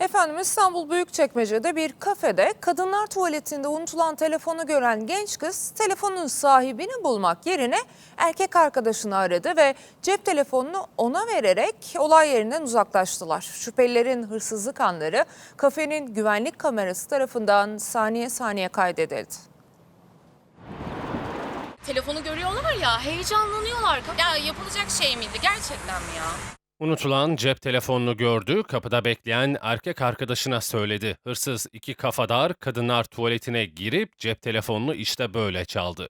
Efendim İstanbul Büyükçekmece'de bir kafede kadınlar tuvaletinde unutulan telefonu gören genç kız telefonun sahibini bulmak yerine erkek arkadaşını aradı ve cep telefonunu ona vererek olay yerinden uzaklaştılar. Şüphelilerin hırsızlık anları kafenin güvenlik kamerası tarafından saniye saniye kaydedildi. Telefonu görüyorlar ya heyecanlanıyorlar. Ya yapılacak şey miydi gerçekten mi ya? Unutulan cep telefonunu gördü, kapıda bekleyen erkek arkadaşına söyledi. Hırsız iki kafadar kadınlar tuvaletine girip cep telefonunu işte böyle çaldı.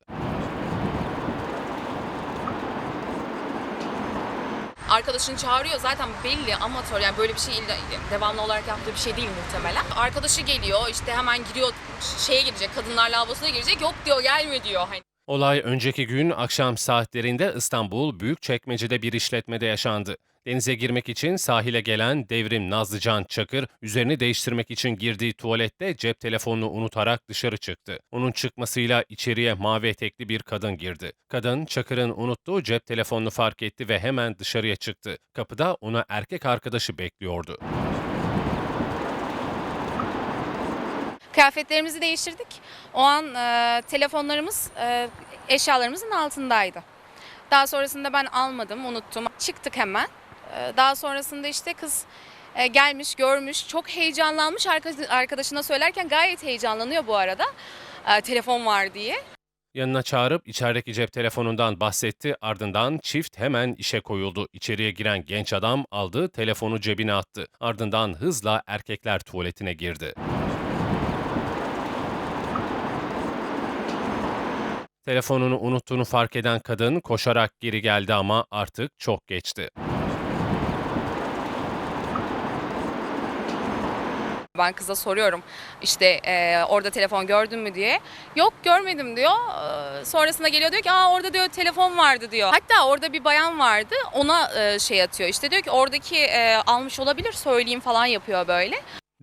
Arkadaşını çağırıyor zaten belli amatör yani böyle bir şey illa- devamlı olarak yaptığı bir şey değil muhtemelen. Arkadaşı geliyor işte hemen giriyor şeye girecek kadınlar lavabosuna girecek yok diyor gelme diyor. Hani Olay önceki gün akşam saatlerinde İstanbul Büyükçekmece'de bir işletmede yaşandı. Denize girmek için sahile gelen Devrim Nazlıcan Çakır, üzerini değiştirmek için girdiği tuvalette cep telefonunu unutarak dışarı çıktı. Onun çıkmasıyla içeriye mavi etekli bir kadın girdi. Kadın, Çakır'ın unuttuğu cep telefonunu fark etti ve hemen dışarıya çıktı. Kapıda ona erkek arkadaşı bekliyordu. Kıyafetlerimizi değiştirdik. O an e, telefonlarımız e, eşyalarımızın altındaydı. Daha sonrasında ben almadım, unuttum. Çıktık hemen. E, daha sonrasında işte kız e, gelmiş, görmüş, çok heyecanlanmış. Arka- Arkadaşına söylerken gayet heyecanlanıyor bu arada. E, telefon var diye. Yanına çağırıp içerideki cep telefonundan bahsetti. Ardından çift hemen işe koyuldu. İçeriye giren genç adam aldığı telefonu cebine attı. Ardından hızla erkekler tuvaletine girdi. Telefonunu unuttuğunu fark eden kadın koşarak geri geldi ama artık çok geçti. Ben kıza soruyorum işte e, orada telefon gördün mü diye. Yok görmedim diyor. E, sonrasında geliyor diyor ki Aa, orada diyor telefon vardı diyor. Hatta orada bir bayan vardı ona e, şey atıyor işte diyor ki oradaki e, almış olabilir söyleyeyim falan yapıyor böyle.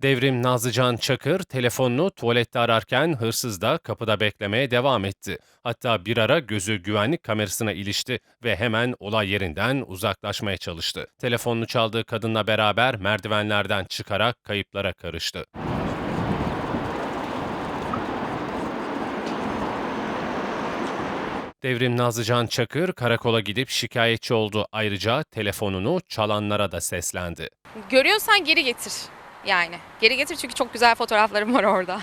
Devrim Nazlıcan Çakır telefonunu tuvalette ararken hırsız da kapıda beklemeye devam etti. Hatta bir ara gözü güvenlik kamerasına ilişti ve hemen olay yerinden uzaklaşmaya çalıştı. Telefonunu çaldığı kadınla beraber merdivenlerden çıkarak kayıplara karıştı. Devrim Nazlıcan Çakır karakola gidip şikayetçi oldu. Ayrıca telefonunu çalanlara da seslendi. Görüyorsan geri getir yani. Geri getir çünkü çok güzel fotoğraflarım var orada.